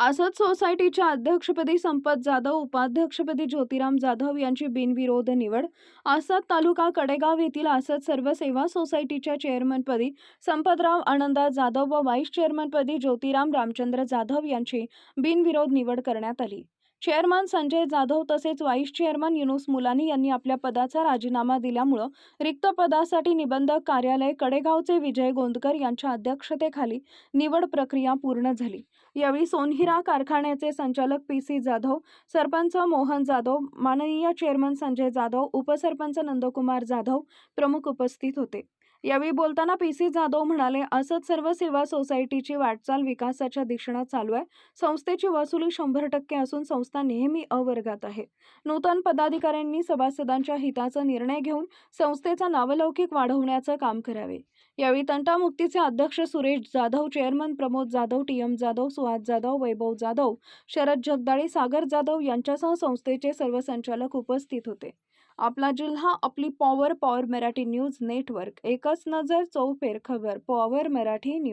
आसत सोसायटीच्या अध्यक्षपदी संपत जाधव उपाध्यक्षपदी ज्योतिराम जाधव यांची बिनविरोध निवड. आसत तालुका कडेगाव येथील आसद सर्व सेवा सोसायटीच्या चेअरमनपदी संपतराव आनंदा जाधव व व्हाईस चेअरमनपदी ज्योतिराम रामचंद्र जाधव यांची बिनविरोध निवड करण्यात आली. चेअरमन संजय जाधव तसेच व्हाईस चेअरमन युनुस मुलानी यांनी आपल्या पदाचा राजीनामा दिल्यामुळं रिक्त पदासाठी निबंधक कार्यालय कडेगावचे विजय गोंदकर यांच्या अध्यक्षतेखाली निवड प्रक्रिया पूर्ण झाली. यावेळी सोनहिरा कारखान्याचे संचालक पी सी जाधव सरपंच मोहन जाधव माननीय चेअरमन संजय जाधव उपसरपंच नंदकुमार जाधव प्रमुख उपस्थित होते. यावेळी बोलताना पी सी जाधव म्हणाले असंच सर्व सेवा सोसायटीची वाटचाल विकासाच्या दिशेनं चालू आहे. संस्थेची वसुली शंभर टक्के असून संस्था नेहमी अवर्गात आहे. नूतन पदाधिकाऱ्यांनी सभासदांच्या हिताचा निर्णय घेऊन संस्थेचा नावलौकिक वाढवण्याचं काम करावे. यावेळी तंटामुक्तीचे अध्यक्ष Suresh Jadhav chairman Pramod Jadhav T M Jadhav Suhas Jadhav Vaibhav Jadhav Sharad Jagdale Sagar Jadhav यांच्यासह संस्थेचे सर्व संचालक उपस्थित होते. आपला जिल्हा आपली power power Marathi news network. एक एकच नजर चौफेर खबर पॉवर मराठी न्यूज.